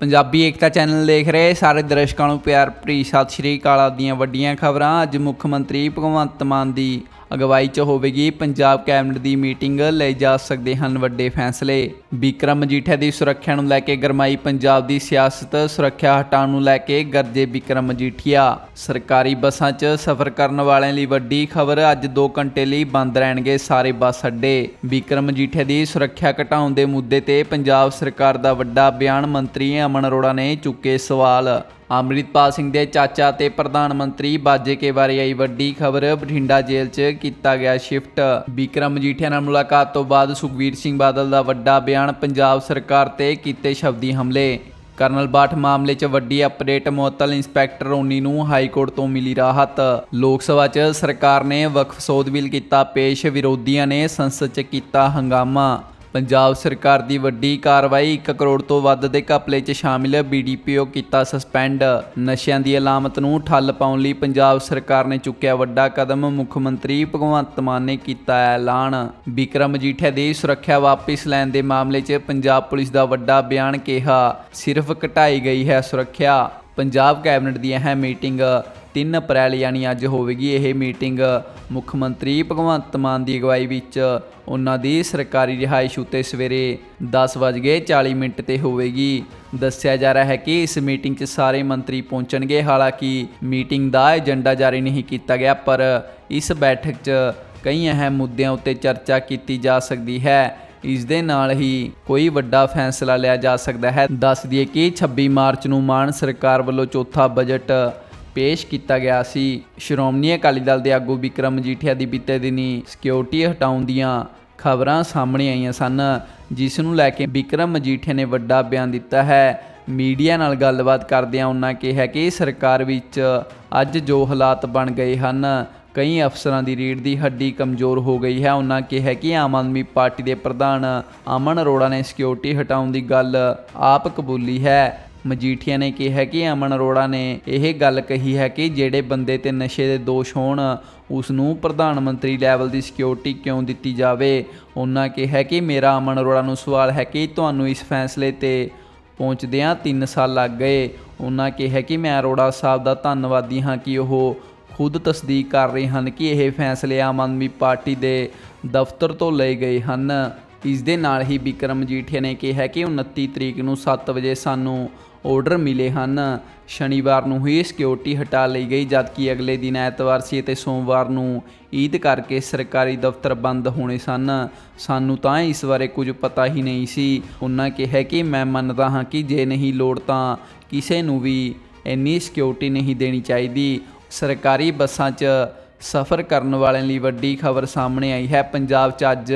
ਪੰਜਾਬੀ ਏਕਤਾ channel ਦੇਖ ਰਹੇ ਸਾਰੇ ਦਰਸ਼ਕਾਂ ਨੂੰ ਪਿਆਰ, ਭਰੀ ਸਤਿ ਸ਼੍ਰੀ ਅਕਾਲ ਦੀਆਂ ਵੱਡੀਆਂ ਖਬਰਾਂ। ਅੱਜ ਮੁੱਖ ਮੰਤਰੀ ਭਗਵੰਤ ਮਾਨ ਦੀ ਅਗਵਾਈ 'ਚ ਹੋਵੇਗੀ। ਪੰਜਾਬ ਕੈਬਨਿਟ ਦੀ ਮੀਟਿੰਗ ਲਈ ਜਾ ਸਕਦੇ ਹਨ ਵੱਡੇ ਫੈਸਲੇ। ਵਿਕਰਮ ਮਜੀਠੀਆ ਦੀ ਸੁਰੱਖਿਆ ਨੂੰ ਲੈ ਕੇ ਗਰਮਾਈ। ਪੰਜਾਬ ਦੀ ਸਿਆਸਤ ਸੁਰੱਖਿਆ ਹਟਾਉਣ ਨੂੰ ਲੈ ਕੇ ਗਰਜੇ ਵਿਕਰਮ ਮਜੀਠੀਆ। ਸਰਕਾਰੀ ਬੱਸਾਂ 'ਚ ਸਫ਼ਰ ਕਰਨ ਵਾਲਿਆਂ ਲਈ ਵੱਡੀ ਖਬਰ। ਅੱਜ 2 ਘੰਟੇ ਲਈ ਬੰਦ ਰਹਿਣਗੇ ਸਾਰੇ ਬੱਸ ਅੱਡੇ। ਵਿਕਰਮ ਮਜੀਠੀਆ ਦੀ ਸੁਰੱਖਿਆ ਘਟਾਉਣ ਦੇ ਮੁੱਦੇ ਤੇ ਪੰਜਾਬ ਸਰਕਾਰ ਦਾ ਵੱਡਾ ਬਿਆਨ ਮੰਤਰੀ ਅਮਨ ਅਰੋੜਾ ਨੇ ਚੁੱਕੇ ਸਵਾਲ। ਅੰਮ੍ਰਿਤਪਾਲ ਸਿੰਘ ਦੇ ਚਾਚਾ ਤੇ ਪ੍ਰਧਾਨ ਮੰਤਰੀ ਬਾਜੇਕੇ ਬਾਰੇ ਆਈ ਵੱਡੀ ਖਬਰ, ਬਠਿੰਡਾ ਜੇਲ੍ਹ 'ਚ ਕੀਤਾ ਗਿਆ ਸ਼ਿਫਟ ਵਿਕਰਮ ਮਜੀਠੀਆ ਨਾਲ ਮੁਲਾਕਾਤ ਤੋਂ ਬਾਅਦ ਸੁਖਵੀਰ ਸਿੰਘ ਬਾਦਲ ਦਾ ਵੱਡਾ ਬਿਆਨ ਪੰਜਾਬ ਸਰਕਾਰ ਤੇ ਕੀਤੇ ਸ਼ਬਦੀ ਹਮਲੇ। ਕਰਨਲ ਬਾਠ ਮਾਮਲੇ 'ਚ ਵੱਡੀ ਅਪਡੇਟ, ਮੁਅੱਤਲ ਇੰਸਪੈਕਟਰ ਰੋਨੀ ਨੂੰ ਹਾਈ ਕੋਰਟ ਤੋਂ ਮਿਲੀ ਰਾਹਤ। ਲੋਕ ਸਭਾ 'ਚ ਸਰਕਾਰ ਨੇ ਵਕਫ ਸੋਧ ਬਿੱਲ ਕੀਤਾ ਪੇਸ਼, ਵਿਰੋਧੀਆਂ ਨੇ ਸੰਸਦ 'ਚ ਕੀਤਾ ਹੰਗਾਮਾ। ਪੰਜਾਬ ਸਰਕਾਰ ਦੀ ਵੱਡੀ ਕਾਰਵਾਈ 1 ਕਰੋੜ ਤੋਂ ਵੱਧ ਦੇ ਘਪਲੇ 'ਚ ਸ਼ਾਮਿਲ ਬੀਡੀਪੀਓ ਕੀਤਾ ਸਸਪੈਂਡ ਨਸ਼ਿਆਂ ਦੀ ਅਲਾਮਤ ਨੂੰ ਠੱਲ ਪਾਉਣ ਲਈ ਪੰਜਾਬ ਸਰਕਾਰ ਨੇ ਚੁੱਕਿਆ ਵੱਡਾ ਕਦਮ। ਮੁੱਖ ਮੰਤਰੀ ਭਗਵੰਤ ਮਾਨ ਨੇ ਕੀਤਾ ਐਲਾਨ। ਵਿਕਰਮ ਮਜੀਠੀਆ ਦੀ ਸੁਰੱਖਿਆ ਵਾਪਿਸ ਲੈਣ ਦੇ ਮਾਮਲੇ 'ਚ ਪੰਜਾਬ ਪੁਲਿਸ ਦਾ ਵੱਡਾ ਬਿਆਨ ਕਿਹਾ। ਸਿਰਫ ਘਟਾਈ ਗਈ ਹੈ ਸੁਰੱਖਿਆ। ਪੰਜਾਬ ਕੈਬਨਿਟ ਦੀ ਅਹਿਮ ਮੀਟਿੰਗ। 3 ਅਪ੍ਰੈਲ ਯਾਨੀ ਅੱਜ ਹੋਵੇਗੀ ਇਹ ਮੀਟਿੰਗ। ਮੁੱਖ ਮੰਤਰੀ ਭਗਵੰਤ ਮਾਨ ਦੀ ਅਗਵਾਈ ਵਿੱਚ ਉਹਨਾਂ ਦੀ ਸਰਕਾਰੀ ਰਿਹਾਇਸ਼ ਉੱਤੇ ਸਵੇਰੇ 10:40 ਮਿੰਟ ਤੇ ਹੋਵੇਗੀ। ਦੱਸਿਆ ਜਾ ਰਿਹਾ ਹੈ ਕਿ ਇਸ ਮੀਟਿੰਗ 'ਚ ਸਾਰੇ ਮੰਤਰੀ ਪਹੁੰਚਣਗੇ। ਹਾਲਾਂਕਿ ਮੀਟਿੰਗ ਦਾ ਏਜੰਡਾ ਜਾਰੀ ਨਹੀਂ ਕੀਤਾ ਗਿਆ, ਪਰ ਇਸ ਬੈਠਕ 'ਚ ਕਈ ਅਹਿਮ ਮੁੱਦਿਆਂ ਉੱਤੇ ਚਰਚਾ ਕੀਤੀ ਜਾ ਸਕਦੀ ਹੈ। ਇਸ ਦੇ ਨਾਲ ਹੀ ਕੋਈ ਵੱਡਾ ਫੈਸਲਾ ਲਿਆ ਜਾ ਸਕਦਾ ਹੈ। ਦੱਸ ਦਈਏ ਕਿ 26 ਮਾਰਚ ਨੂੰ ਮਾਨ ਸਰਕਾਰ ਵੱਲੋਂ ਚੌਥਾ ਬਜਟ ਪੇਸ਼ ਕੀਤਾ ਗਿਆ ਸੀ। ਸ਼੍ਰੋਮਣੀ ਅਕਾਲੀ ਦਲ ਦੇ ਆਗੂ ਵਿਕਰਮ ਮਜੀਠੀਆ ਦੀ ਬੀਤੇ ਦਿਨੀ ਸਿਕਿਉਰਿਟੀ ਹਟਾਉਣ ਦੀਆਂ ਖਬਰਾਂ ਸਾਹਮਣੇ ਆਈਆਂ ਸਨ, ਜਿਸ ਨੂੰ ਲੈ ਕੇ ਵਿਕਰਮ ਮਜੀਠੀਆ ਨੇ ਵੱਡਾ ਬਿਆਨ ਦਿੱਤਾ ਹੈ। ਮੀਡੀਆ ਨਾਲ ਗੱਲਬਾਤ ਕਰਦਿਆਂ ਉਹਨਾਂ ਕਿਹਾ ਕਿ ਸਰਕਾਰ ਵਿੱਚ ਅੱਜ ਜੋ ਹਾਲਾਤ ਬਣ ਗਏ ਹਨ, ਕਈ ਅਫਸਰਾਂ ਦੀ ਰੀੜ ਦੀ ਹੱਡੀ ਕਮਜ਼ੋਰ ਹੋ ਗਈ ਹੈ। ਉਹਨਾਂ ਕਿਹਾ ਕਿ ਆਮ ਆਦਮੀ ਪਾਰਟੀ ਦੇ ਪ੍ਰਧਾਨ ਅਮਨ ਅਰੋੜਾ ਨੇ ਸਿਕਿਉਰਿਟੀ ਹਟਾਉਣ ਦੀ ਗੱਲ ਆਪ ਕਬੂਲੀ ਹੈ। ਮਜੀਠੀਆ ਨੇ ਕਿਹਾ ਕਿ ਅਮਨ ਅਰੋੜਾ ਨੇ ਇਹ ਗੱਲ ਕਹੀ ਹੈ ਕਿ ਜਿਹੜੇ ਬੰਦੇ ਤੇ ਨਸ਼ੇ ਦੇ ਦੋਸ਼ ਹੋਣ ਉਸ ਨੂੰ ਪ੍ਰਧਾਨ ਮੰਤਰੀ ਲੈਵਲ ਦੀ ਸਿਕਿਉਰਿਟੀ ਕਿਉਂ ਦਿੱਤੀ ਜਾਵੇ? ਉਹਨਾਂ ਕਿਹਾ ਕਿ ਮੇਰਾ ਅਮਨ ਅਰੋੜਾ ਨੂੰ ਸਵਾਲ ਹੈ ਕਿ ਤੁਹਾਨੂੰ ਇਸ ਫੈਸਲੇ ਤੇ ਪਹੁੰਚਦਿਆਂ 3 ਸਾਲ ਲੱਗ ਗਏ। ਉਹਨਾਂ ਕਿਹਾ ਕਿ ਮੈਂ ਅਰੋੜਾ ਸਾਹਿਬ ਦਾ ਧੰਨਵਾਦੀ ਹਾਂ ਕਿ ਉਹ ਖੁਦ ਤਸਦੀਕ ਕਰ ਰਹੇ ਹਨ ਕਿ ਇਹ ਫੈਸਲੇ ਆਮ ਆਦਮੀ ਪਾਰਟੀ ਦੇ ਦਫ਼ਤਰ ਤੋਂ ਲਏ ਗਏ ਹਨ। ਇਸ ਦੇ ਨਾਲ ਹੀ ਵਿਕਰਮ ਜੀਠੀਆ ਨੇ ਕਿਹਾ ਕਿ 29 ਤਰੀਕ ਨੂੰ 7 ਵਜੇ ਸਾਨੂੰ ਆਰਡਰ ਮਿਲੇ ਹਨ। ਸ਼ਨੀਵਾਰ ਨੂੰ ਹੀ ਸਿਕਿਉਰਿਟੀ ਹਟਾ ਲਈ ਗਈ, ਜਦਕਿ ਅਗਲੇ ਦਿਨ ਐਤਵਾਰ ਸੀ ਅਤੇ ਸੋਮਵਾਰ ਨੂੰ ਈਦ ਕਰਕੇ ਸਰਕਾਰੀ ਦਫ਼ਤਰ ਬੰਦ ਹੋਣੇ ਸਨ। ਸਾਨੂੰ ਤਾਂ ਇਸ ਬਾਰੇ ਕੁਝ ਪਤਾ ਹੀ ਨਹੀਂ ਸੀ। ਉਹਨਾਂ ਕਿਹਾ ਕਿ ਮੈਂ ਮੰਨਦਾ ਹਾਂ ਕਿ ਜੇ ਨਹੀਂ ਲੋੜ ਤਾਂ ਕਿਸੇ ਨੂੰ ਵੀ ਇੰਨੀ ਸਿਕਿਉਰਿਟੀ ਨਹੀਂ ਦੇਣੀ ਚਾਹੀਦੀ। ਸਰਕਾਰੀ ਬੱਸਾਂ 'ਚ ਸਫ਼ਰ ਕਰਨ ਵਾਲਿਆਂ ਲਈ ਵੱਡੀ ਖਬਰ ਸਾਹਮਣੇ ਆਈ ਹੈ। ਪੰਜਾਬ 'ਚ ਅੱਜ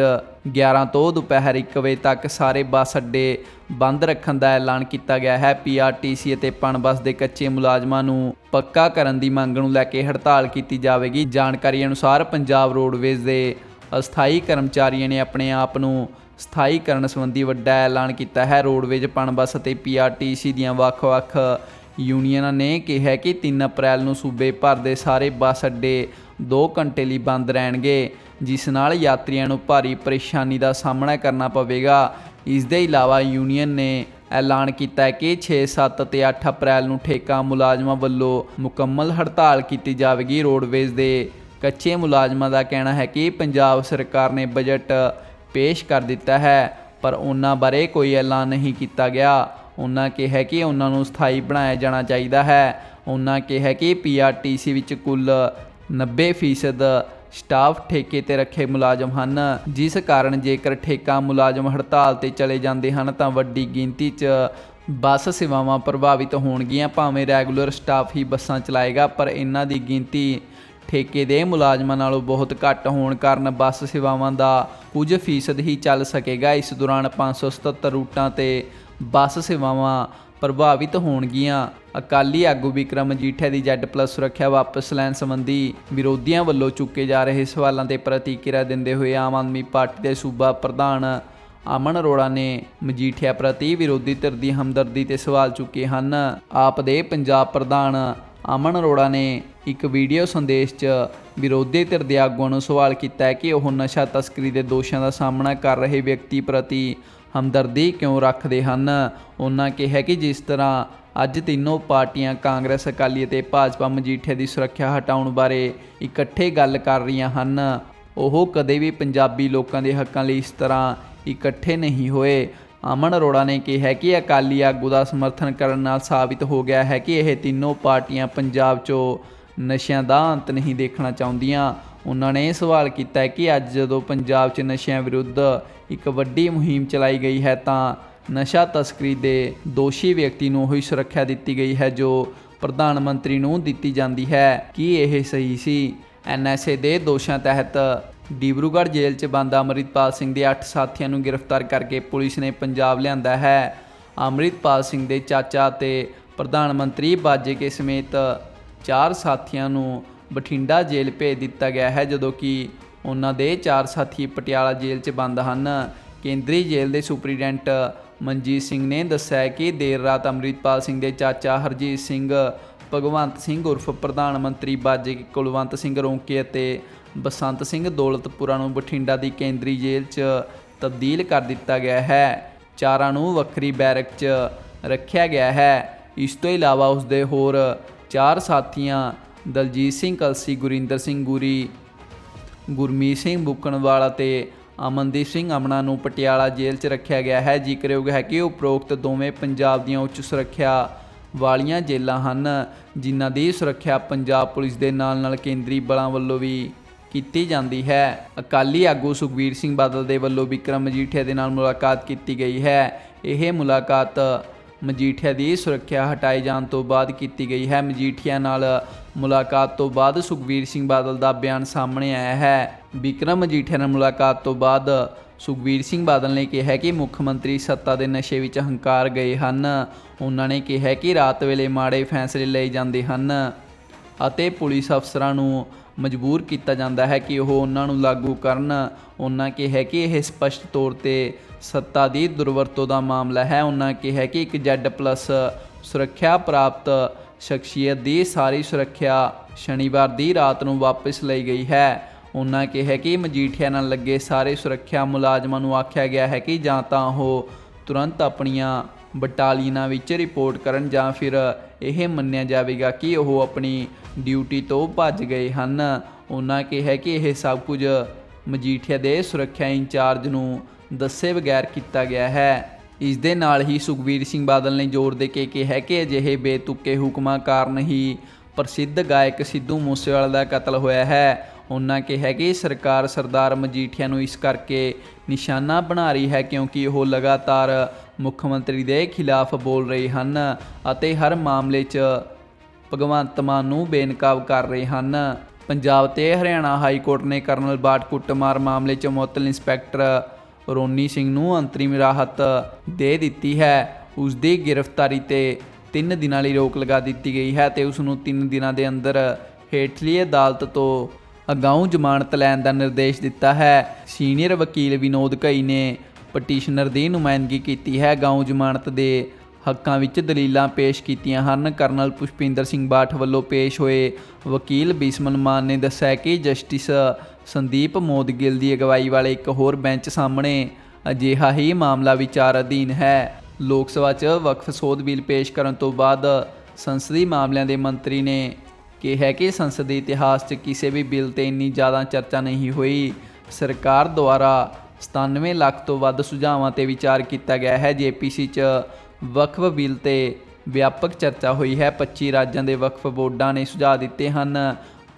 11 ਤੋਂ ਦੁਪਹਿਰ 1 ਵਜੇ ਤੱਕ ਸਾਰੇ ਬੱਸ ਅੱਡੇ ਬੰਦ ਰੱਖਣ ਦਾ ਐਲਾਨ ਕੀਤਾ ਗਿਆ ਹੈ। ਪੀਆਰਟੀਸੀ ਅਤੇ ਪਣਬਸ ਦੇ ਕੱਚੇ ਮੁਲਾਜ਼ਮਾਂ ਨੂੰ ਪੱਕਾ ਕਰਨ ਦੀ ਮੰਗ ਨੂੰ ਲੈ ਕੇ ਹੜਤਾਲ ਕੀਤੀ ਜਾਵੇਗੀ। ਜਾਣਕਾਰੀ ਅਨੁਸਾਰ ਪੰਜਾਬ ਰੋਡਵੇਜ਼ ਦੇ ਅਸਥਾਈ ਕਰਮਚਾਰੀਆਂ ਨੇ ਆਪਣੇ ਆਪ ਨੂੰ ਸਥਾਈ ਕਰਨ ਸੰਬੰਧੀ ਵੱਡਾ ਐਲਾਨ ਕੀਤਾ ਹੈ। ਰੋਡਵੇਜ਼, ਪਣਬਸ ਅਤੇ ਪੀਆਰਟੀਸੀ ਦੀਆਂ ਵੱਖ-ਵੱਖ ਯੂਨੀਅਨਾਂ ਨੇ ਕਿਹਾ ਕਿ 3 ਅਪ੍ਰੈਲ ਨੂੰ ਸੂਬੇ ਭਰ ਦੇ ਸਾਰੇ ਬੱਸ ਅੱਡੇ 2 ਘੰਟੇ ਲਈ ਬੰਦ ਰਹਿਣਗੇ। ਜਿਸ ਨਾਲ ਯਾਤਰੀਆਂ ਨੂੰ ਭਾਰੀ ਪਰੇਸ਼ਾਨੀ ਦਾ ਸਾਹਮਣਾ ਕਰਨਾ ਪਵੇਗਾ। ਇਸ ਦੇ ਇਲਾਵਾ ਯੂਨੀਅਨ ਨੇ ਐਲਾਨ ਕੀਤਾ ਹੈ ਕਿ 6, 7 ਅਤੇ 8 ਅਪ੍ਰੈਲ ਨੂੰ ਠੇਕਾ ਮੁਲਾਜ਼ਮਾਂ ਵੱਲੋਂ ਮੁਕੰਮਲ ਹੜਤਾਲ ਕੀਤੀ ਜਾਵੇਗੀ ਰੋਡਵੇਜ਼ ਦੇ। ਕੱਚੇ ਮੁਲਾਜ਼ਮਾਂ ਦਾ ਕਹਿਣਾ ਹੈ ਕਿ ਪੰਜਾਬ ਸਰਕਾਰ ਨੇ ਬਜਟ ਪੇਸ਼ ਕਰ ਦਿੱਤਾ ਹੈ ਪਰ ਉਹਨਾਂ ਬਾਰੇ ਕੋਈ ਐਲਾਨ ਨਹੀਂ ਕੀਤਾ ਗਿਆ। ਉਹਨਾਂ ਕਿਹਾ ਕਿ ਉਹਨਾਂ ਨੂੰ ਸਥਾਈ ਬਣਾਇਆ ਜਾਣਾ ਚਾਹੀਦਾ ਹੈ। ਉਹਨਾਂ ਕਿਹਾ ਕਿ ਪੀਆਰਟੀਸੀ ਵਿੱਚ ਕੁੱਲ 90% ਸਟਾਫ ਠੇਕੇ ਤੇ ਰੱਖੇ ਮੁਲਾਜ਼ਮ ਹਨ। ਜਿਸ ਕਾਰਨ ਜੇਕਰ ਠੇਕਾ ਮੁਲਾਜ਼ਮ ਹੜਤਾਲ ਤੇ ਚਲੇ ਜਾਂਦੇ ਹਨ, ਤਾਂ ਵੱਡੀ ਗਿਣਤੀ 'ਚ ਬੱਸ ਸੇਵਾਵਾਂ ਪ੍ਰਭਾਵਿਤ ਹੋਣਗੀਆਂ। ਭਾਵੇਂ ਰੈਗੂਲਰ ਸਟਾਫ ਹੀ ਬੱਸਾਂ ਚਲਾਏਗਾ, ਪਰ ਇਹਨਾਂ ਦੀ ਗਿਣਤੀ ਠੇਕੇ ਦੇ ਮੁਲਾਜ਼ਮਾਂ ਨਾਲੋਂ ਬਹੁਤ ਘੱਟ ਹੋਣ ਕਾਰਨ ਬੱਸ ਸੇਵਾਵਾਂ ਦਾ ਕੁਝ ਫੀਸਦ ਹੀ ਚੱਲ ਸਕੇਗਾ। ਇਸ ਦੌਰਾਨ 577 ਰੂਟਾਂ ਤੇ ਬੱਸ ਸੇਵਾਵਾਂ ਪ੍ਰਭਾਵਿਤ ਹੋਣਗੀਆਂ। ਅਕਾਲੀ ਆਗੂ ਵਿਕਰਮ ਮਜੀਠੀਆ ਦੀ ਜੈਡ ਪਲੱਸ ਸੁਰੱਖਿਆ ਵਾਪਸ ਲੈਣ ਸੰਬੰਧੀ ਵਿਰੋਧੀਆਂ ਵੱਲੋਂ ਚੁੱਕੇ ਜਾ ਰਹੇ ਸਵਾਲਾਂ ਤੇ ਪ੍ਰਤੀਕਿਰਿਆ ਦਿੰਦੇ ਹੋਏ ਆਮ ਆਦਮੀ ਪਾਰਟੀ ਦੇ ਸੂਬਾ ਪ੍ਰਧਾਨ ਅਮਨ ਅਰੋੜਾ ਨੇ ਮਜੀਠੀਆ ਪ੍ਰਤੀ ਵਿਰੋਧੀ ਧਿਰ ਦੀ ਹਮਦਰਦੀ ਤੇ ਸਵਾਲ ਚੁੱਕੇ ਹਨ। ਆਪ ਦੇ ਪੰਜਾਬ ਪ੍ਰਧਾਨ ਅਮਨ ਅਰੋੜਾ ਨੇ ਇੱਕ ਵੀਡੀਓ ਸੰਦੇਸ਼ 'ਚ ਵਿਰੋਧੀ ਧਿਰ ਦੇ ਆਗੂਆਂ ਨੂੰ ਸਵਾਲ ਕੀਤਾ ਹੈ ਕਿ ਉਹ ਨਸ਼ਾ ਤਸਕਰੀ ਦੇ ਦੋਸ਼ਾਂ ਦਾ ਸਾਹਮਣਾ ਕਰ ਰਹੇ ਵਿਅਕਤੀ ਪ੍ਰਤੀ ਹਮਦਰਦੀ ਕਿਉਂ ਰੱਖਦੇ ਹਨ? ਉਹਨਾਂ ਕਿਹਾ ਕਿ ਜਿਸ ਤਰ੍ਹਾਂ ਅੱਜ ਤਿੰਨੋਂ ਪਾਰਟੀਆਂ ਕਾਂਗਰਸ, ਅਕਾਲੀ ਅਤੇ ਭਾਜਪਾ ਮਜੀਠੇ ਦੀ ਸੁਰੱਖਿਆ ਹਟਾਉਣ ਬਾਰੇ ਇਕੱਠੇ ਗੱਲ ਕਰ ਰਹੀਆਂ ਹਨ, ਉਹ ਕਦੇ ਵੀ ਪੰਜਾਬੀ ਲੋਕਾਂ ਦੇ ਹੱਕਾਂ ਲਈ ਇਸ ਤਰ੍ਹਾਂ ਇਕੱਠੇ ਨਹੀਂ ਹੋਏ। ਅਮਨ ਅਰੋੜਾ ਨੇ ਕਿਹਾ ਕਿ ਅਕਾਲੀ ਆਗੂ ਦਾ ਸਮਰਥਨ ਕਰਨ ਨਾਲ ਸਾਬਿਤ ਹੋ ਗਿਆ ਹੈ ਕਿ ਇਹ ਤਿੰਨੋਂ ਪਾਰਟੀਆਂ ਪੰਜਾਬ 'ਚੋਂ ਨਸ਼ਿਆਂ ਦਾ ਅੰਤ ਨਹੀਂ ਦੇਖਣਾ ਚਾਹੁੰਦੀਆਂ। ਉਹਨਾਂ ਨੇ ਇਹ ਸਵਾਲ ਕੀਤਾ ਕਿ ਅੱਜ ਜਦੋਂ ਪੰਜਾਬ 'ਚ ਨਸ਼ਿਆਂ ਵਿਰੁੱਧ ਇੱਕ ਵੱਡੀ ਮੁਹਿੰਮ ਚਲਾਈ ਗਈ ਹੈ, ਤਾਂ ਨਸ਼ਾ ਤਸਕਰੀ ਦੇ ਦੋਸ਼ੀ ਵਿਅਕਤੀ ਨੂੰ ਉਹੀ ਸੁਰੱਖਿਆ ਦਿੱਤੀ ਗਈ ਹੈ ਜੋ ਪ੍ਰਧਾਨ ਮੰਤਰੀ ਨੂੰ ਦਿੱਤੀ ਜਾਂਦੀ ਹੈ। ਕੀ ਇਹ ਸਹੀ ਸੀ? ਐਨਐਸਏ ਦੇ ਦੋਸ਼ਾਂ ਤਹਿਤ ਡਿਬਰੂਗੜ੍ਹ ਜੇਲ੍ਹ 'ਚ ਬੰਦ ਅੰਮ੍ਰਿਤਪਾਲ ਸਿੰਘ ਦੇ 8 ਸਾਥੀਆਂ ਨੂੰ ਗ੍ਰਿਫਤਾਰ ਕਰਕੇ ਪੁਲਿਸ ਨੇ ਪੰਜਾਬ ਲਿਆਂਦਾ ਹੈ। ਅੰਮ੍ਰਿਤਪਾਲ ਸਿੰਘ ਦੇ ਚਾਚਾ ਤੇ ਪ੍ਰਧਾਨ ਮੰਤਰੀ ਬਾਜੇ ਕੇ ਸਮੇਤ ਚਾਰ ਸਾਥੀਆਂ ਨੂੰ ਬਠਿੰਡਾ ਜੇਲ੍ਹ ਭੇਜ ਦਿੱਤਾ ਗਿਆ ਹੈ, ਜਦੋਂ ਕਿ ਉਹਨਾਂ ਦੇ ਚਾਰ ਸਾਥੀ ਪਟਿਆਲਾ ਜੇਲ੍ਹ 'ਚ ਬੰਦ ਹਨ। ਕੇਂਦਰੀ ਜੇਲ੍ਹ ਦੇ ਸੁਪਰੀਡੈਂਟ ਮਨਜੀਤ ਸਿੰਘ ਨੇ ਦੱਸਿਆ ਕਿ ਦੇਰ ਰਾਤ ਅੰਮ੍ਰਿਤਪਾਲ ਸਿੰਘ ਦੇ ਚਾਚਾ ਹਰਜੀਤ ਸਿੰਘ, ਭਗਵੰਤ ਸਿੰਘ ਉਰਫ ਪ੍ਰਧਾਨ ਮੰਤਰੀ ਬਾਜੇ ਕੁਲਵੰਤ ਸਿੰਘ ਰੋਂਕੇ ਅਤੇ ਬਸੰਤ ਸਿੰਘ ਦੌਲਤਪੁਰਾ ਨੂੰ ਬਠਿੰਡਾ ਦੀ ਕੇਂਦਰੀ ਜੇਲ੍ਹ 'ਚ ਤਬਦੀਲ ਕਰ ਦਿੱਤਾ ਗਿਆ ਹੈ। ਚਾਰਾਂ ਨੂੰ ਵੱਖਰੀ ਬੈਰਕ 'ਚ ਰੱਖਿਆ ਗਿਆ ਹੈ। ਇਸ ਤੋਂ ਇਲਾਵਾ ਉਸ ਦੇ ਹੋਰ ਚਾਰ ਸਾਥੀਆਂ ਦਲਜੀਤ ਸਿੰਘ, ਕਲਸੀ ਗੁਰਿੰਦਰ ਸਿੰਘ ਗੁਰੀ, ਗੁਰਮੀਤ ਸਿੰਘ ਬੁੱਕਣਵਾਲ ਅਤੇ ਅਮਨਦੀਪ ਸਿੰਘ ਅਮਨਾ ਨੂੰ ਪਟਿਆਲਾ ਜੇਲ੍ਹ 'ਚ ਰੱਖਿਆ ਗਿਆ ਹੈ। ਜ਼ਿਕਰਯੋਗ ਹੈ ਕਿ ਉਪਰੋਕਤ ਦੋਵੇਂ ਪੰਜਾਬ ਦੀਆਂ ਉੱਚ ਸੁਰੱਖਿਆ ਵਾਲੀਆਂ ਜੇਲ੍ਹਾਂ ਹਨ, ਜਿਨ੍ਹਾਂ ਦੀ ਸੁਰੱਖਿਆ ਪੰਜਾਬ ਪੁਲਿਸ ਦੇ ਨਾਲ-ਨਾਲ ਕੇਂਦਰੀ ਬਲਾਂ ਵੱਲੋਂ ਵੀ ਕੀਤੀ ਜਾਂਦੀ ਹੈ। ਅਕਾਲੀ ਆਗੂ ਸੁਖਬੀਰ ਸਿੰਘ ਬਾਦਲ ਦੇ ਵੱਲੋਂ ਵਿਕਰਮ ਮਜੀਠੀਆ ਦੇ ਨਾਲ ਮੁਲਾਕਾਤ ਕੀਤੀ ਗਈ ਹੈ। ਇਹ ਮੁਲਾਕਾਤ ਮਜੀਠੀਆ ਦੀ ਸੁਰੱਖਿਆ ਹਟਾਏ ਜਾਣ ਤੋਂ ਬਾਅਦ ਕੀਤੀ ਗਈ ਹੈ। ਮਜੀਠੀਆ ਨਾਲ ਮੁਲਾਕਾਤ ਤੋਂ ਬਾਅਦ ਸੁਖਬੀਰ ਸਿੰਘ ਬਾਦਲ ਦਾ ਬਿਆਨ ਸਾਹਮਣੇ ਆਇਆ ਹੈ। ਵਿਕਰਮ ਮਜੀਠੀਆ ਨਾਲ ਮੁਲਾਕਾਤ ਤੋਂ ਬਾਅਦ ਸੁਖਬੀਰ ਸਿੰਘ ਬਾਦਲ ਨੇ ਕਿਹਾ ਕਿ ਮੁੱਖ ਮੰਤਰੀ ਸੱਤਾ ਦੇ ਨਸ਼ੇ ਵਿੱਚ ਹੰਕਾਰ ਗਏ ਹਨ। ਉਹਨਾਂ ਨੇ ਕਿਹਾ ਕਿ ਰਾਤ ਵੇਲੇ ਮਾੜੇ ਫੈਸਲੇ ਲਏ ਜਾਂਦੇ ਹਨ ਅਤੇ ਪੁਲਿਸ ਅਫਸਰਾਂ ਨੂੰ ਮਜਬੂਰ ਕੀਤਾ ਜਾਂਦਾ ਹੈ ਕਿ ਉਹ ਉਹਨਾਂ ਨੂੰ ਲਾਗੂ ਕਰਨ। ਉਹਨਾਂ ਕਿਹਾ ਕਿ ਇਹ ਸਪਸ਼ਟ ਤੌਰ ਤੇ ਸੱਤਾ ਦੀ ਦੁਰਵਰਤੋਂ ਦਾ ਮਾਮਲਾ ਹੈ। ਉਹਨਾਂ ਕਿਹਾ ਕਿ ਇੱਕ ਜੈਡ ਪਲੱਸ ਸੁਰੱਖਿਆ ਪ੍ਰਾਪਤ ਸ਼ਖਸੀਅਤ ਦੀ ਸਾਰੀ ਸੁਰੱਖਿਆ ਸ਼ਨੀਵਾਰ ਦੀ ਰਾਤ ਨੂੰ ਵਾਪਸ ਲਈ ਗਈ ਹੈ। ਉਹਨਾਂ ਕਿਹਾ ਕਿ ਮਜੀਠੀਆ ਨਾਲ ਲੱਗੇ ਸਾਰੇ ਸੁਰੱਖਿਆ ਮੁਲਾਜ਼ਮਾਂ ਨੂੰ ਆਖਿਆ ਗਿਆ ਹੈ ਕਿ ਜਾਂ ਤਾਂ ਉਹ ਤੁਰੰਤ ਆਪਣੀਆਂ ਬਟਾਲੀਅਨਾਂ ਵਿੱਚ ਰਿਪੋਰਟ ਕਰਨ ਜਾਂ ਫਿਰ ਇਹ ਮੰਨਿਆ ਜਾਵੇਗਾ ਕਿ ਉਹ ਆਪਣੀ ਡਿਊਟੀ ਤੋਂ ਭੱਜ ਗਏ ਹਨ। ਉਹਨਾਂ ਕਿਹਾ ਕਿ ਇਹ ਸਭ ਕੁਝ ਮਜੀਠੀਆ ਦੇ ਸੁਰੱਖਿਆ ਇੰਚਾਰਜ ਨੂੰ ਦੱਸੇ ਬਗੈਰ ਕੀਤਾ ਗਿਆ ਹੈ। ਇਸ ਦੇ ਨਾਲ ਹੀ ਸੁਖਬੀਰ ਸਿੰਘ ਬਾਦਲ ਨੇ ਜ਼ੋਰ ਦੇ ਕੇ ਕਿਹਾ ਕਿ ਅਜਿਹੇ ਬੇਤੁਕੇ ਹੁਕਮਾਂ ਕਾਰਨ ਹੀ ਪ੍ਰਸਿੱਧ ਗਾਇਕ ਸਿੱਧੂ ਮੂਸੇਵਾਲਾ ਦਾ ਕਤਲ ਹੋਇਆ ਹੈ। ਉਹਨਾਂ ਕਿਹਾ ਕਿ ਸਰਕਾਰ ਸਰਦਾਰ ਮਜੀਠੀਆ ਨੂੰ ਇਸ ਕਰਕੇ ਨਿਸ਼ਾਨਾ ਬਣਾ ਰਹੀ ਹੈ ਕਿਉਂਕਿ ਉਹ ਲਗਾਤਾਰ ਮੁੱਖ ਮੰਤਰੀ ਦੇ ਖਿਲਾਫ ਬੋਲ ਰਹੇ ਹਨ ਅਤੇ ਹਰ ਮਾਮਲੇ 'ਚ ਭਗਵੰਤ ਮਾਨ ਨੂੰ ਬੇਨਕਾਬ ਕਰ ਰਹੇ ਹਨ। ਪੰਜਾਬ ਤੇ ਹਰਿਆਣਾ ਹਾਈ ਕੋਰਟ ਨੇ ਕਰਨਲ ਬਾਟ ਕੁੱਟਮਾਰ ਮਾਮਲੇ 'ਚ ਮੁਅੱਤਲ ਇੰਸਪੈਕਟਰ ਰੋਨੀ ਸਿੰਘ ਨੂੰ ਅੰਤਰਿਮ ਰਾਹਤ ਦੇ ਦਿੱਤੀ ਹੈ। ਉਸ ਦੀ ਗ੍ਰਿਫਤਾਰੀ ਤੇ 3 ਦਿਨਾਂ ਲਈ ਰੋਕ ਲਗਾ ਦਿੱਤੀ ਗਈ ਹੈ ਤੇ ਉਸ ਨੂੰ 3 ਦਿਨਾਂ ਦੇ ਅੰਦਰ ਹੇਠਲੀ ਅਦਾਲਤ ਤੋਂ ਅਗਾਊਂ ਜ਼ਮਾਨਤ ਲੈਣ ਦਾ ਨਿਰਦੇਸ਼ ਦਿੱਤਾ ਹੈ। ਸੀਨੀਅਰ ਵਕੀਲ ਵਿਨੋਦ ਘਈ ਨੇ ਪਟੀਸ਼ਨਰ ਦੀ ਨੁਮਾਇੰਦਗੀ ਕੀਤੀ ਹੈ। ਅਗਾਊਂ ਜ਼ਮਾਨਤ ਦੇ ਹੱਕਾਂ ਵਿੱਚ ਦਲੀਲਾਂ ਪੇਸ਼ ਕੀਤੀਆਂ ਹਨ। ਕਰਨਲ ਪੁਸ਼ਪਿੰਦਰ ਸਿੰਘ ਬਾਠ ਵੱਲੋਂ ਪੇਸ਼ ਹੋਏ ਵਕੀਲ ਬਿਸਮਨ ਮਾਨ ਨੇ ਦੱਸਿਆ ਕਿ ਜਸਟਿਸ ਸੰਦੀਪ ਮੋਦਗਿਲ ਦੀ ਅਗਵਾਈ ਵਾਲੇ ਇੱਕ ਹੋਰ ਬੈਂਚ ਸਾਹਮਣੇ ਅਜਿਹਾ ਹੀ ਮਾਮਲਾ ਵਿਚਾਰ ਅਧੀਨ ਹੈ। ਲੋਕ ਸਭਾ 'ਚ ਵਕਫ ਸੋਧ ਬਿੱਲ ਪੇਸ਼ ਕਰਨ ਤੋਂ ਬਾਅਦ ਸੰਸਦੀ ਮਾਮਲਿਆਂ ਦੇ ਮੰਤਰੀ ਨੇ ਕਿਹਾ ਕਿ ਸੰਸਦੀ ਇਤਿਹਾਸ 'ਚ ਕਿਸੇ ਵੀ ਬਿੱਲ ਤੇ ਇੰਨੀ ਜ਼ਿਆਦਾ ਚਰਚਾ ਨਹੀਂ ਹੋਈ। ਸਰਕਾਰ ਦੁਆਰਾ 97 ਲੱਖ ਤੋਂ ਵੱਧ ਸੁਝਾਵਾਂ ਤੇ ਵਿਚਾਰ ਕੀਤਾ ਗਿਆ ਹੈ। ਜੇਪੀਸੀ 'ਚ ਵਕਫ ਬਿੱਲ ਤੇ ਵਿਆਪਕ ਚਰਚਾ ਹੋਈ ਹੈ। 25 ਰਾਜਾਂ ਦੇ ਵਕਫ ਬੋਰਡਾਂ ਨੇ ਸੁਝਾਅ ਦਿੱਤੇ ਹਨ।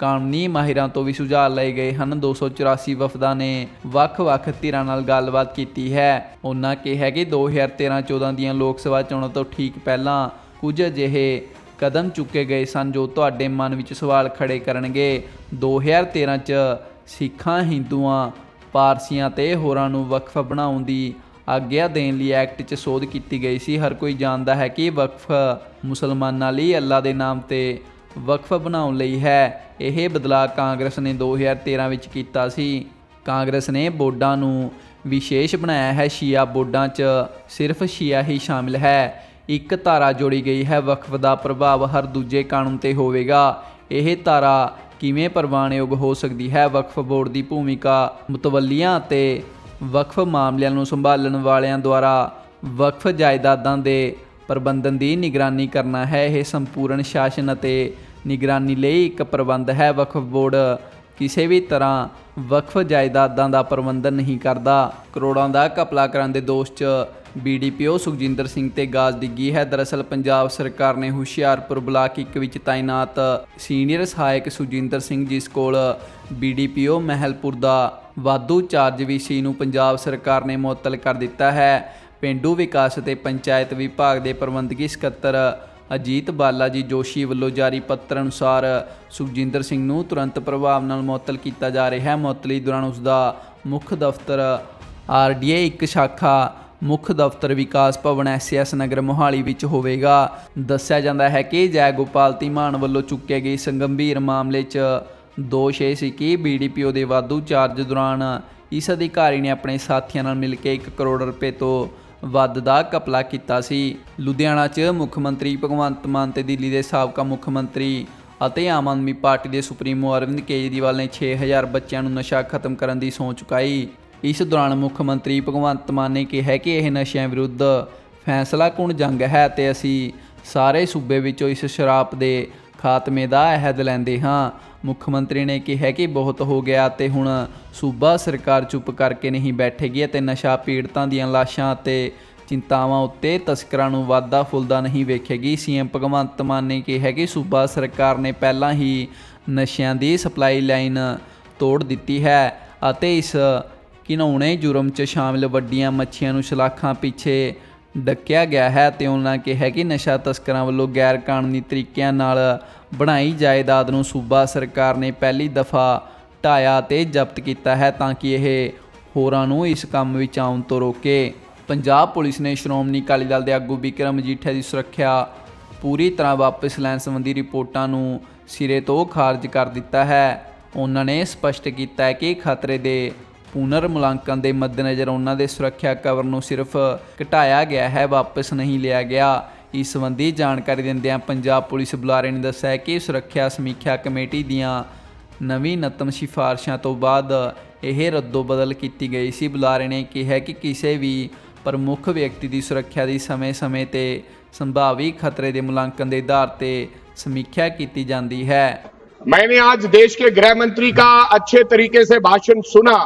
ਕਾਨੂੰਨੀ ਮਾਹਿਰਾਂ ਤੋਂ ਵੀ ਸੁਝਾਅ ਲਏ ਗਏ ਹਨ। 284 ਵਫਦਾਂ ਨੇ ਵੱਖ-ਵੱਖ ਧਿਰਾਂ ਨਾਲ ਗੱਲਬਾਤ ਕੀਤੀ ਹੈ। ਉਹਨਾਂ ਕਿਹਾ ਕਿ 2013-14 ਦੀਆਂ ਲੋਕ ਸਭਾ ਚੋਣਾਂ ਤੋਂ ਠੀਕ ਪਹਿਲਾਂ ਕੁਝ ਅਜਿਹੇ ਕਦਮ ਚੁੱਕੇ ਗਏ ਸਨ ਜੋ ਤੁਹਾਡੇ ਮਨ ਵਿੱਚ ਸਵਾਲ ਖੜੇ ਕਰਨਗੇ। 2013 ਚ ਸਿੱਖਾਂ, ਹਿੰਦੂਆਂ, ਪਾਰਸੀਆਂ ਤੇ ਹੋਰਾਂ ਨੂੰ ਵਕਫ ਬਣਾਉਣ ਦੀ ਆਗਿਆ ਦੇਣ ਲਈ ਐਕਟ 'ਚ ਸੋਧ ਕੀਤੀ ਗਈ ਸੀ। ਹਰ ਕੋਈ ਜਾਣਦਾ ਹੈ ਕਿ ਵਕਫ ਮੁਸਲਮਾਨਾਂ ਲਈ ਅੱਲਾ ਦੇ ਨਾਮ ਤੇ ਵਕਫ ਬਣਾਉਣ ਲਈ ਹੈ। ਇਹ ਬਦਲਾਅ ਕਾਂਗਰਸ ਨੇ 2013 ਵਿੱਚ ਕੀਤਾ ਸੀ। ਕਾਂਗਰਸ ਨੇ ਬੋਰਡਾਂ ਨੂੰ ਵਿਸ਼ੇਸ਼ ਬਣਾਇਆ ਹੈ। ਸ਼ੀਆ ਬੋਰਡਾਂ 'ਚ ਸਿਰਫ ਸ਼ੀਆ ਹੀ ਸ਼ਾਮਿਲ ਹੈ। ਇੱਕ ਧਾਰਾ ਜੋੜੀ ਗਈ ਹੈ। ਵਕਫ ਦਾ ਪ੍ਰਭਾਵ ਹਰ ਦੂਜੇ ਕਾਨੂੰਨ ਤੇ ਹੋਵੇਗਾ। ਇਹ ਧਾਰਾ ਕਿਵੇਂ ਪ੍ਰਵਾਨਯੋਗ ਹੋ ਸਕਦੀ ਹੈ? ਵਕਫ ਬੋਰਡ ਦੀ ਭੂਮਿਕਾ ਮੁਤਵੱਲੀਆਂ ਅਤੇ ਵਕਫ ਮਾਮਲਿਆਂ ਨੂੰ ਸੰਭਾਲਣ ਵਾਲਿਆਂ ਦੁਆਰਾ ਵਕਫ ਜਾਇਦਾਦਾਂ ਦੇ ਪ੍ਰਬੰਧਨ ਦੀ ਨਿਗਰਾਨੀ ਕਰਨਾ ਹੈ। ਇਹ ਸੰਪੂਰਨ ਸ਼ਾਸਨ ਅਤੇ ਨਿਗਰਾਨੀ ਲਈ ਇੱਕ ਪ੍ਰਬੰਧ ਹੈ। ਵਕਫ ਬੋਰਡ ਕਿਸੇ ਵੀ ਤਰ੍ਹਾਂ ਵਕਫ ਜਾਇਦਾਦਾਂ ਦਾ ਪ੍ਰਬੰਧਨ ਨਹੀਂ ਕਰਦਾ। ਕਰੋੜਾਂ ਦਾ ਘਪਲਾ ਕਰਨ ਦੇ ਦੋਸ਼ 'ਚ ਬੀਡੀਪੀਓ ਸੁਖਜਿੰਦਰ ਸਿੰਘ ਤੇ ਗਾਜ਼ ਡਿੱਗੀ ਹੈ। ਦਰਅਸਲ ਪੰਜਾਬ ਸਰਕਾਰ ਨੇ ਹੁਸ਼ਿਆਰਪੁਰ ਬਲਾਕ ਇੱਕ ਵਿੱਚ ਤਾਇਨਾਤ ਸੀਨੀਅਰ ਸਹਾਇਕ ਸੁਖਜਿੰਦਰ ਸਿੰਘ ਜਿਸ ਕੋਲ ਬੀਡੀਪੀਓ ਮਹਿਲਪੁਰ ਦਾ ਵਾਧੂ ਚਾਰਜ ਵੀ ਸੀ ਨੂੰ ਪੰਜਾਬ ਸਰਕਾਰ ਨੇ ਮੁਅੱਤਲ ਕਰ ਦਿੱਤਾ ਹੈ। ਪੇਂਡੂ ਵਿਕਾਸ ਅਤੇ ਪੰਚਾਇਤ ਵਿਭਾਗ ਦੇ ਪ੍ਰਬੰਧਕੀ ਸਕੱਤਰ ਅਜੀਤ ਬਾਲਾਜੀ ਜੋਸ਼ੀ ਵੱਲੋਂ ਜਾਰੀ ਪੱਤਰ ਅਨੁਸਾਰ ਸੁਖਜਿੰਦਰ ਸਿੰਘ ਨੂੰ ਤੁਰੰਤ ਪ੍ਰਭਾਵ ਨਾਲ ਮੁਅੱਤਲ ਕੀਤਾ ਜਾ ਰਿਹਾ ਹੈ। ਮੁਅੱਤਲੀ ਦੌਰਾਨ ਉਸ ਦਾ ਮੁੱਖ ਦਫ਼ਤਰ ਆਰਡੀਏ ਇੱਕ ਸ਼ਾਖਾ ਮੁੱਖ ਦਫ਼ਤਰ ਵਿਕਾਸ ਭਵਨ ਐਸਐਸ ਨਗਰ ਮੋਹਾਲੀ ਵਿੱਚ ਹੋਵੇਗਾ। ਦੱਸਿਆ ਜਾਂਦਾ ਹੈ ਕਿ ਜੈ ਗੋਪਾਲ ਧੀਮਾਨ ਵੱਲੋਂ ਚੁੱਕੇ ਗਏ ਇਸ ਮਾਮਲੇ 'ਚ ਦੋਸ਼ ਇਹ ਸੀ ਕਿ ਬੀਡੀਪੀਓ ਦੇ ਵਾਧੂ ਚਾਰਜ ਦੌਰਾਨ ਇਸ ਅਧਿਕਾਰੀ ਨੇ ਆਪਣੇ ਸਾਥੀਆਂ ਨਾਲ ਮਿਲ ਕੇ 1 ਕਰੋੜ ਰੁਪਏ ਤੋਂ ਵੱਧ ਦਾ ਘਪਲਾ ਕੀਤਾ ਸੀ। ਲੁਧਿਆਣਾ 'ਚ ਮੁੱਖ ਮੰਤਰੀ ਭਗਵੰਤ ਮਾਨ ਤੇ ਦਿੱਲੀ ਦੇ ਸਾਬਕਾ ਮੁੱਖ ਮੰਤਰੀ ਅਤੇ ਆਮ ਆਦਮੀ ਪਾਰਟੀ ਦੇ ਸੁਪਰੀਮੋ ਅਰਵਿੰਦ ਕੇਜਰੀਵਾਲ ਨੇ 6000 ਬੱਚਿਆਂ ਨੂੰ ਨਸ਼ਾ ਖਤਮ ਕਰਨ ਦੀ ਸਹੁੰ ਚੁਕਾਈ। ਇਸ ਦੌਰਾਨ ਮੁੱਖ ਮੰਤਰੀ ਭਗਵੰਤ ਮਾਨ ਨੇ ਕਿਹਾ ਕਿ ਇਹ ਨਸ਼ਿਆਂ ਵਿਰੁੱਧ ਫੈਸਲਾ ਕੁਣ ਜੰਗ ਹੈ ਤੇ ਅਸੀਂ ਸਾਰੇ ਸੂਬੇ ਵਿੱਚੋਂ ਇਸ ਸ਼ਰਾਬ ਦੇ ਖਾਤਮੇ ਦਾ ਅਹਿਦ ਲੈਂਦੇ ਹਾਂ। ਮੁੱਖ ਮੰਤਰੀ ਨੇ ਕਿਹਾ ਕਿ ਬਹੁਤ ਹੋ ਗਿਆ ਤੇ ਹੁਣ ਸੂਬਾ ਸਰਕਾਰ ਚੁੱਪ ਕਰਕੇ ਨਹੀਂ ਬੈਠੇਗੀ ਅਤੇ ਨਸ਼ਾ ਪੀੜਤਾਂ ਦੀਆਂ ਲਾਸ਼ਾਂ ਅਤੇ ਚਿੰਤਾਵਾਂ ਉੱਤੇ ਤਸਕਰਾਂ ਨੂੰ ਵਾਧਾ ਫੁੱਲਦਾ ਨਹੀਂ ਵੇਖੇਗੀ। ਸੀਐਮ ਭਗਵੰਤ ਮਾਨ ਨੇ ਕਿਹਾ ਕਿ ਸੂਬਾ ਸਰਕਾਰ ਨੇ ਪਹਿਲਾਂ ਹੀ ਨਸ਼ਿਆਂ ਦੀ ਸਪਲਾਈ ਲਾਈਨ ਤੋੜ ਦਿੱਤੀ ਹੈ ਅਤੇ ਇਸ ਘਿਨੌਣੇ ਜੁਰਮ 'ਚ ਸ਼ਾਮਿਲ ਵੱਡੀਆਂ ਮੱਛੀਆਂ ਨੂੰ ਸ਼ਲਾਖਾਂ ਪਿੱਛੇ ਡੱਕਿਆ ਗਿਆ ਹੈ ਤੇ ਉਹਨਾਂ ਕਿਹਾ ਕਿ ਨਸ਼ਾ ਤਸਕਰਾਂ ਵੱਲੋਂ ਗੈਰ ਕਾਨੂੰਨੀ ਤਰੀਕਿਆਂ ਨਾਲ ਬਣਾਈ ਜਾਇਦਾਦ ਨੂੰ ਸੂਬਾ ਸਰਕਾਰ ਨੇ ਪਹਿਲੀ ਦਫਾ ਢਾਇਆ ਤੇ ਜ਼ਬਤ ਕੀਤਾ ਹੈ ਤਾਂ ਕਿ ਇਹ ਹੋਰਾਂ ਨੂੰ ਇਸ ਕੰਮ ਵਿੱਚ ਆਉਣ ਤੋਂ ਰੋਕੇ। ਪੰਜਾਬ ਪੁਲਿਸ ਨੇ ਸ਼੍ਰੋਮਣੀ ਅਕਾਲੀ ਦਲ ਦੇ ਆਗੂ ਵਿਕਰਮ ਮਜੀਠੀਆ ਦੀ ਸੁਰੱਖਿਆ ਪੂਰੀ ਤਰ੍ਹਾਂ ਵਾਪਸ ਲੈਣ ਸੰਬੰਧੀ ਰਿਪੋਰਟਾਂ ਨੂੰ ਸਿਰੇ ਤੋਂ ਖਾਰਜ ਕਰ ਦਿੱਤਾ ਹੈ। ਉਹਨਾਂ ਨੇ ਸਪਸ਼ਟ ਕੀਤਾ ਹੈ ਕਿ ਖਤਰੇ ਦੇ ਪੁਨਰ ਮੁਲਾਂਕਣ ਦੇ ਮੱਦੇਨਜ਼ਰ ਉਹਨਾਂ ਦੇ ਸੁਰੱਖਿਆ ਕਵਰ ਨੂੰ ਸਿਰਫ ਘਟਾਇਆ ਗਿਆ ਹੈ ਵਾਪਸ ਨਹੀਂ ਲਿਆ ਗਿਆ ਇਸ ਸੰਬੰਧੀ ਜਾਣਕਾਰੀ ਦਿੰਦਿਆਂ ਪੰਜਾਬ ਪੁਲਿਸ ਬੁਲਾਰੇ ਨੇ ਦੱਸਿਆ ਕਿ ਸੁਰੱਖਿਆ ਸਮੀਖਿਆ ਕਮੇਟੀ ਦੀਆਂ ਨਵੀਨਤਮ ਸਿਫਾਰਸ਼ਾਂ ਤੋਂ ਬਾਅਦ ਇਹ ਰੱਦੋ ਬਦਲ ਕੀਤੀ ਗਈ ਸੀ ਬੁਲਾਰੇ ਨੇ ਕਿਹਾ ਕਿ ਕਿਸੇ ਵੀ ਪ੍ਰਮੁੱਖ ਵਿਅਕਤੀ ਦੀ ਸੁਰੱਖਿਆ ਦੀ ਸਮੇਂ-ਸਮੇਂ ਤੇ ਸੰਭਾਵੀ ਖਤਰੇ ਦੇ ਮੁਲਾਂਕਣ ਦੇ ਆਧਾਰ ਤੇ ਸਮੀਖਿਆ ਕੀਤੀ ਜਾਂਦੀ ਹੈ मैंने आज देश के गृह मंत्री का अच्छे तरीके से भाषण सुना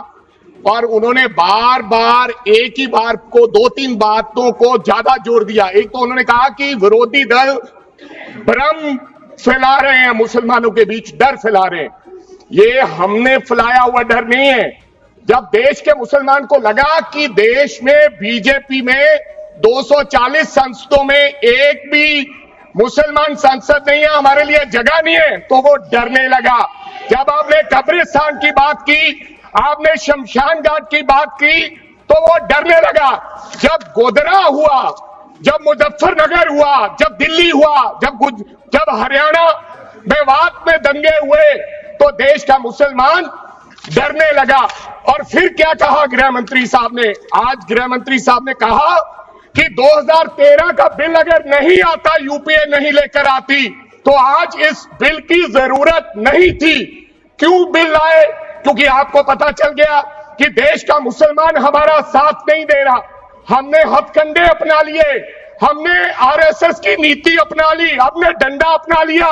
और उन्होंने बार बार, एक ही बार को दो तीन बातों को ज़्यादा ज़ोर दिया। एक तो उन्होंने कहा कि विरोधी दल भ्रम फैला रहे हैं, मुसलमानों के बीच डर फैला रहे हैं। ये हमने फैलाया हुआ डर नहीं है। जब देश के मुसलमान को लगा कि देश में, बीजेपी में 240 संसदों में एक भी मुसलमान सांसद नहीं है, हमारे लिए जगह नहीं है तो वो डरने लगा। जब आपने कब्रिस्तान की बात की आपने शमशान घाट की बात की तो वो डरने लगा। जब गोदरा हुआ, जब मुजफ्फरनगर हुआ, जब दिल्ली हुआ, जब जब हरियाणा मेवात में दंगे हुए तो देश का मुसलमान डरने लगा। और फिर क्या कहा गृह मंत्री साहब ने? आज गृह मंत्री साहब ने कहा कि 2013 का बिल अगर नहीं आता, यूपीए नहीं लेकर आती तो आज इस बिल की ज़रूरत नहीं थी। क्यों बिल लाए क्योंकि आपको पता चल गया कि देश का मुसलमान हमारा साथ नहीं दे रहा। हमने हथकंडे अपना लिए, हमने आरएसएस की नीति अपना ली, हमने डंडा अपना लिया,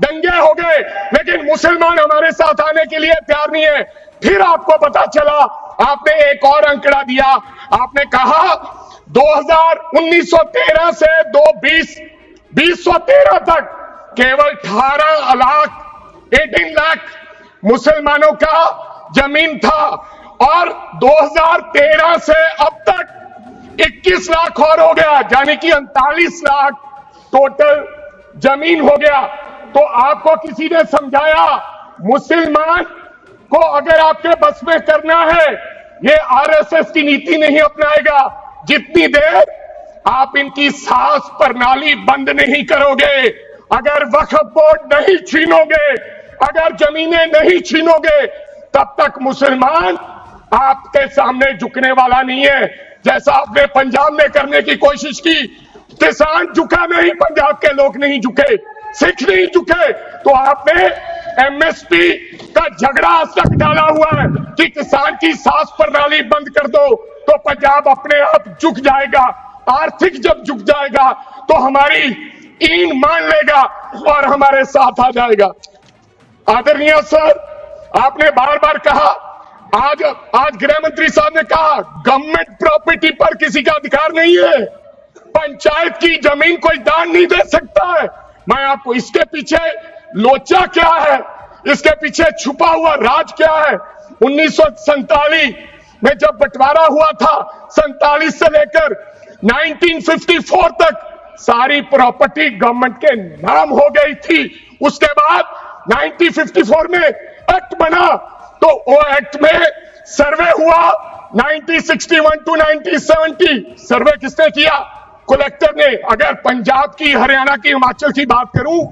दंगे हो गए, लेकिन मुसलमान हमारे साथ आने के लिए तैयार नहीं है। फिर आपको पता चला, आपने एक और अंकड़ा दिया, आपने कहा 2000 1913 से 2020 2013 तक केवल 18 लाख 18 लाख मुसलमानों का ज़मीन था और 2013 से अब तक 21 लाख और हो गया, यानी कि उनतालीस लाख टोटल ज़मीन हो गया। तो आपको किसी ने समझाया, मुसलमान को अगर आपके बस में करना है, ये आरएसएस की नीति नहीं अपनाएगा। जितनी देर आप इनकी सांस प्रणाली बंद नहीं करोगे, अगर वक्फ बोर्ड नहीं छीनोगे अगर जमीनें नहीं छीनोगे, तब तक मुसलमान आपके सामने झुकने वाला नहीं है। जैसा आपने पंजाब में करने की कोशिश की, किसान झुका नहीं पंजाब के लोग नहीं झुके, सिख नहीं झुके तो आपने एमएसपी का झगड़ा आज तक डाला हुआ है कि किसान की सांस प्रणाली बंद कर दो तो पंजाब अपने आप झुक जाएगा, आर्थिक जब झुक जाएगा तो हमारी ईन मान लेगा और हमारे साथ आ जाएगा। आदरणीय सर, आपने बार बार कहा, आज आज गृह मंत्री साहब ने कहा गवर्नमेंट प्रॉपर्टी पर किसी का अधिकार नहीं है। पंचायत की ज़मीन कोई दान नहीं दे सकता है। मैं आपको, इसके पीछे लोचा क्या है? इसके पीछे छुपा हुआ राज क्या है? उन्नीस सौ सैंतालीस में जब बंटवारा हुआ था, सैतालीस से लेकर 1954 तक सारी प्रॉपर्टी गवर्नमेंट के नाम हो गई थी। उसके बाद 1954 में एक्ट बना। तो वो एक्ट में सर्वे हुआ 1961 टू 1970 सर्वे किसने किया? कलेक्टर ने। अगर पंजाब की, हरियाणा की, हिमाचल की बात करूँ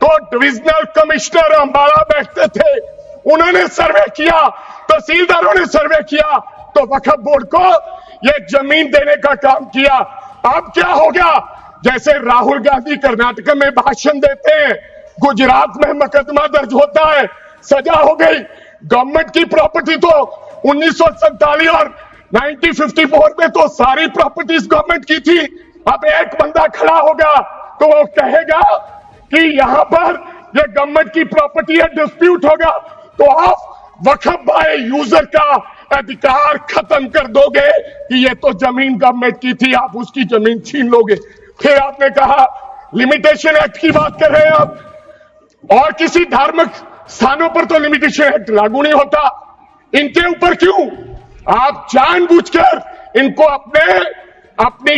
तो डिविजनल कमिश्नर अंबाला बैठते थे। उन्होंने सर्वे किया। तहसीलदारों ने सर्वे किया। तो वक्फ बोर्ड को ये ज़मीन देने का काम किया। अब क्या हो गया? जैसे राहुल गांधी कर्नाटक में भाषण देते हैं गुजरात में मुकदमा दर्ज होता है। सजा हो गई। गवर्नमेंट की प्रॉपर्टी तो उन्नीस सौ सैंतालीस और 1954 में तो सारी प्रॉपर्टीज़ गवर्नमेंट की थी। अब एक बंदा खड़ा होगा तो वो कहेगा कि यहाँ पर ये गवर्नमेंट की प्रॉपर्टी है, डिस्प्यूट होगा तो आप वक्फ बाय यूज़र का अधिकार खत्म कर दोगे कि ये तो ज़मीन गवर्नमेंट की थी, आप उसकी ज़मीन छीन लोगे। फिर आपने कहा लिमिटेशन एक्ट की बात कर रहे हैं आप। और किसी धार्मिक स्थानों पर तो लिमिटेशन एक्ट लागू नहीं होता। इनके ऊपर क्यों? आप जानबूझकर इनको अपने अपनी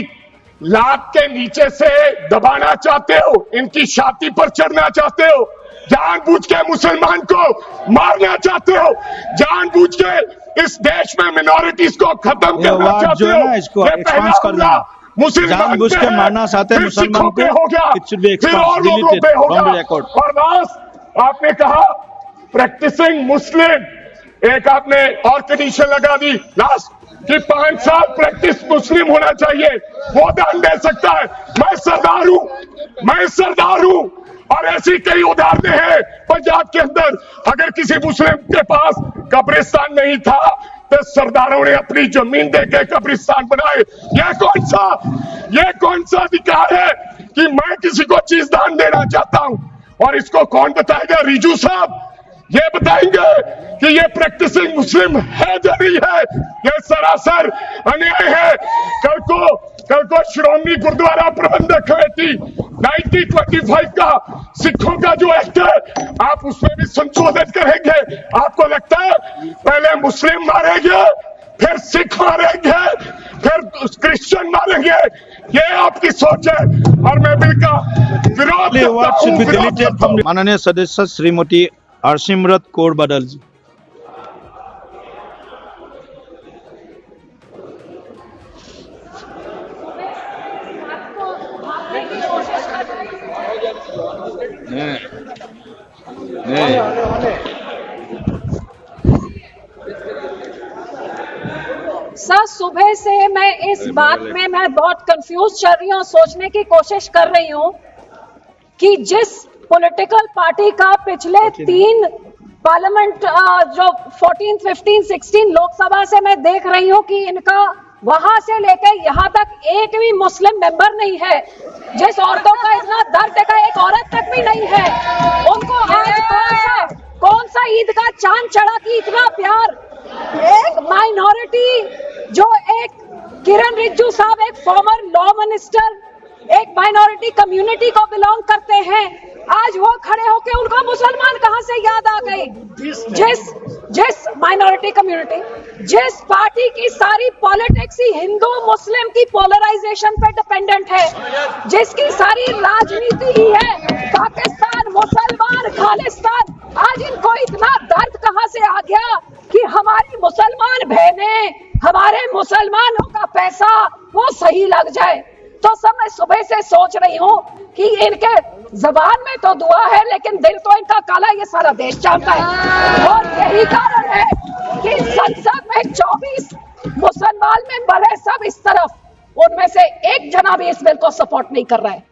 लात के नीचे से दबाना चाहते हो इनकी छाती पर चढ़ना चाहते हो जानबूझ के मुसलमान को मारना चाहते हो जानबूझ के इस देश में मिनोरिटीज को खत्म करना चाहते हो ये पहला पे के मारना चाहते हैं मुसलमान को। फिर और लोगों पे आपने कहा प्रैक्टिसिंग मुस्लिम एक आपने और कंडीशन लगा दी लास्ट कि पाँच साल प्रैक्टिस मुस्लिम होना चाहिए। वो दान दे सकता है। मैं सरदार हूँ। मैं सरदार हूँ। और ऐसी कई उदाहरणें हैं, पंजाब के अंदर। अगर किसी मुस्लिम के पास कब्रिस्तान नहीं था तो सरदारों ने अपनी ज़मीन देके कब्रिस्तान बनाए। ये कौन सा यह कौन सा अधिकार है कि मैं किसी को चीज़ दान देना चाहता हूँ? और इसको कौन बताएगा? रिजू साहब, ये बताएँगे कि ये प्रैक्टिसिंग मुस्लिम है या नहीं है। ये सरासर अन्याय है। कल को कल को श्रोमणी गुरुद्वारा प्रबंधक कमेटी 1925 का सिखों का जो एक्ट है आप उसमें भी संशोधित करेंगे। आपको लगता है पहले मुस्लिम मारेंगे फिर सिख मारेंगे फिर क्रिश्चियन मारेंगे। ये आपकी सोच है। और मैं बिल का विरोध हूँ। माननीय सदस्य श्रीमती हरसिमरत कौर बादल जी। सर सुबह से मैं इस बात में मैं बहुत कंफ्यूज चल रही हूँ सोचने की कोशिश कर रही हूँ कि जिस पॉलिटिकल पार्टी का पिछले तीन पार्लियामेंट जो 14, 15, 16 लोकसभा से मैं देख रही हूँ कि इनका वहाँ से लेकर यहाँ तक एक भी मुस्लिम मेंबर नहीं है। जिस औरतों का इतना दर्द का एक औरत तक भी नहीं है। उनको आज कौन सा कौन सा ईद का चाँद चढ़ा कि इतना प्यार? एक माइनॉरिटी जो एक किरण रिज्जू साहब, एक फॉर्मर लॉ मिनिस्टर एक माइनॉरिटी कम्युनिटी को बिलोंग करते हैं। आज वो खड़े होके उनको मुसलमान कहाँ से याद आ गए? जिस जिस माइनॉरिटी कम्युनिटी जिस पार्टी की सारी पॉलिटिक्स ही हिंदू मुस्लिम की पोलराइजेशन पे डिपेंडेंट है, जिसकी सारी राजनीति ही है, पाकिस्तान, मुसलमान, खालिस्तान, आज इनको इतना दर्द कहाँ से आ गया कि हमारी मुसलमान बहनें, हमारे मुसलमानों का पैसा वो सही लग जाए। तो सब मैं सुबह से सोच रही हूँ कि इनके जबान में तो दुआ है, लेकिन दिल तो इनका काला ये सारा देश जानता है। और यही कारण है कि संसद में 24 मुसलमान मेंबर है सब इस तरफ़, उनमें से एक जना भी इस बिल को सपोर्ट नहीं कर रहा है।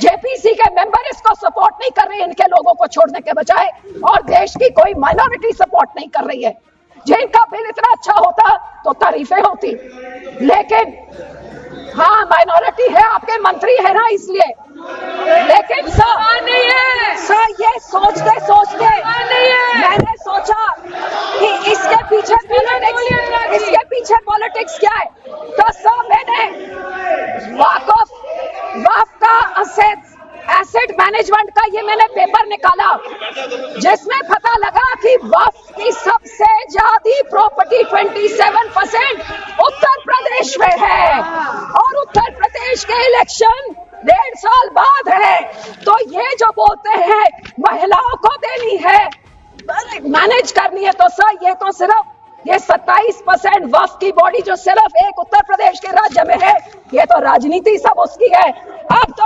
जेपीसी के मेंबर इसको सपोर्ट नहीं कर रहे, इनके लोगों को छोड़ने के बजाय, और देश की कोई माइनॉरिटी सपोर्ट नहीं कर रही है। जिनका बिल इतना अच्छा होता तो तारीफें होती। लेकिन हाँ माइनॉरिटी है आपके मंत्री है ना इसलिए। लेकिन सर नहीं है। सर ये सोचते सोचते मैंने सोचा कि इसके पीछे पॉलिटिक्स इसके पीछे पॉलिटिक्स क्या है? तो सर मैंने वाकफ वाफ का असेट एसेट मैनेजमेंट का ये मैंने पेपर निकाला, जिसमें पता लगा कि वफ की सबसे ज़्यादा प्रॉपर्टी 27 परसेंट उत्तर प्रदेश में है। और उत्तर प्रदेश के इलेक्शन डेढ़ साल बाद है। तो ये जो बोलते हैं, महिलाओं को देनी है मैनेज करनी है तो सर ये तो सिर्फ़, ये 27 परसेंट वफ की बॉडी जो सिर्फ़ एक उत्तर प्रदेश के राज्य में है, ये तो राजनीति सब उसकी है। अब तो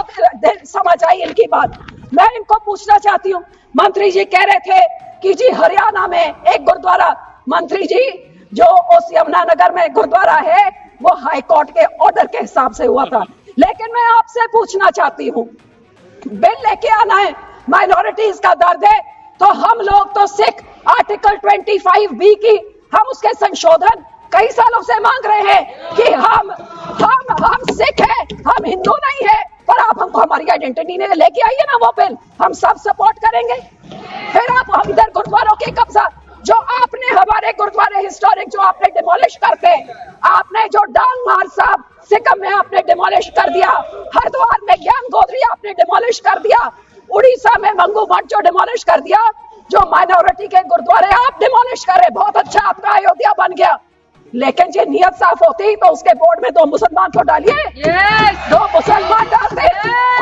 समझ आई इनकी बात। मैं इनको पूछना चाहती हूँ। मंत्री जी कह रहे थे कि जी हरियाणा में एक गुरुद्वारा, मंत्री जी, जो उस यमुनानगर में गुरुद्वारा है, वो हाई कोर्ट के ऑर्डर के हिसाब से हुआ था। लेकिन मैं आपसे पूछना चाहती हूँ, बिल लेके आना है माइनॉरिटीज का दर्द है तो हम लोग तो सिख आर्टिकल 25 बी की हम उसके संशोधन कई सालों से मांग रहे हैं कि हम हम हम सिख हैं, हम हिंदू हमको हमारी आइडेंटिटी ने लेके आइए ना वो बिल हम सब सपोर्ट करेंगे। फिर आप हम इधर गुरुद्वारों के कब्जा, जो आपने हमारे गुरुद्वारे हिस्टोरिक जो आपने डिमोलिश करते आपने जो डांग मार साहब सिक्किम में आपने डिमोलिश कर दिया, हरिद्वार में ज्ञान गोदरी आपने डिमोलिश कर दिया, उड़ीसा में मंगू मठ जो डिमोलिश कर दिया, जो माइनॉरिटी के गुरुद्वारे आप डिमोलिश करे, बहुत अच्छा आपका अयोध्या बन गया। लेकिन ये नियत साफ़ होती तो उसके बोर्ड में दो मुसलमान को डालिए। दो मुसलमान डालते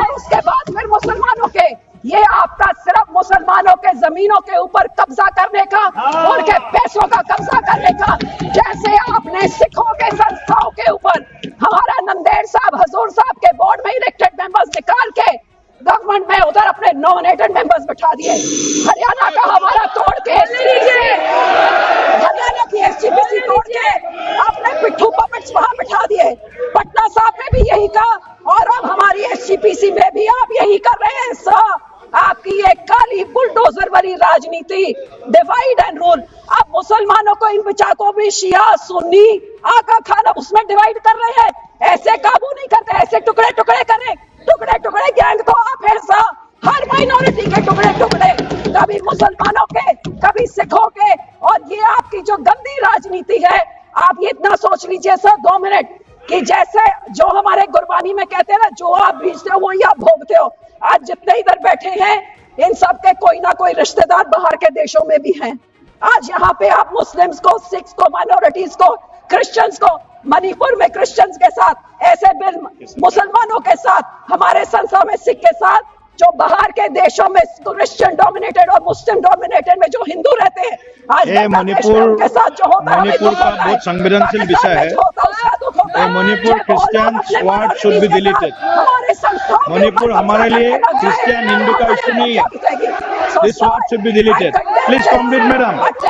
और उसके बाद फिर मुसलमानों के। ये आपका सिर्फ़ मुसलमानों के जमीनों के ऊपर कब्जा करने का उनके पैसों का कब्जा करने का। जैसे आपने सिखों के संस्थाओं के ऊपर हमारा नंदेड़ साहब हजूर साहब के बोर्ड में इलेक्टेड मेंबर्स निकाल के गवर्नमेंट में उधर अपने नॉमिनेटेड मेंबर्स बैठा दिए। हरियाणा का हमारा तोड़ के हरियाणा की एसजीपीसी तोड़ के आपने पिट्ठू पपेट्स वहाँ बिठा दिए पटना साहब ने भी यही कहा और अब हमारी एसजीपीसी में भी आप यही कर रहे हैं सर आपकी ये काली बुलडोजर वाली राजनीति डिवाइड एंड रूल आप मुसलमानों को इन बिचाकों भी शिया सुन्नी आका खाना उसमें डिवाइड कर रहे हैं। ऐसे काबू नहीं करते, ऐसे टुकड़े टुकड़े करें। टुकड़े टुकड़े गैंग तो आप सर हर माइनॉरिटी के टुकड़े टुकड़े। कभी मुसलमानों के, कभी सिखों के। और ये आपकी जो गंदी राजनीति है, आप ये इतना सोच लीजिए सर, दो मिनट, कि जैसे जो हमारे गुरबानी में कहते हैं ना, जो आप बीजते हो वही आप भोगते हो। आज जितने इधर बैठे हैं, इन सब के कोई ना कोई रिश्तेदार बाहर के देशों में भी हैं। आज यहाँ पे आप मुस्लिम्स को सिख्स को माइनॉरिटीज को क्रिश्चियंस को मणिपुर में क्रिश्चियंस के साथ ऐसे बिल मुसलमानों के साथ हमारे संस्था में सिख के साथ जो बाहर के देशों में क्रिश्चियन डोमिनेटेड और मुस्लिम डोमिनेटेड में जो हिंदू रहते हैं आज मणिपुर के साथ जो होता है मणिपुर का बहुत संवेदनशील विषय है। Manipur Christian word should be deleted Manipur हमारे लिए क्रिश्चियन हिंदू का इश्यू नहीं है this word should be deleted please complete madam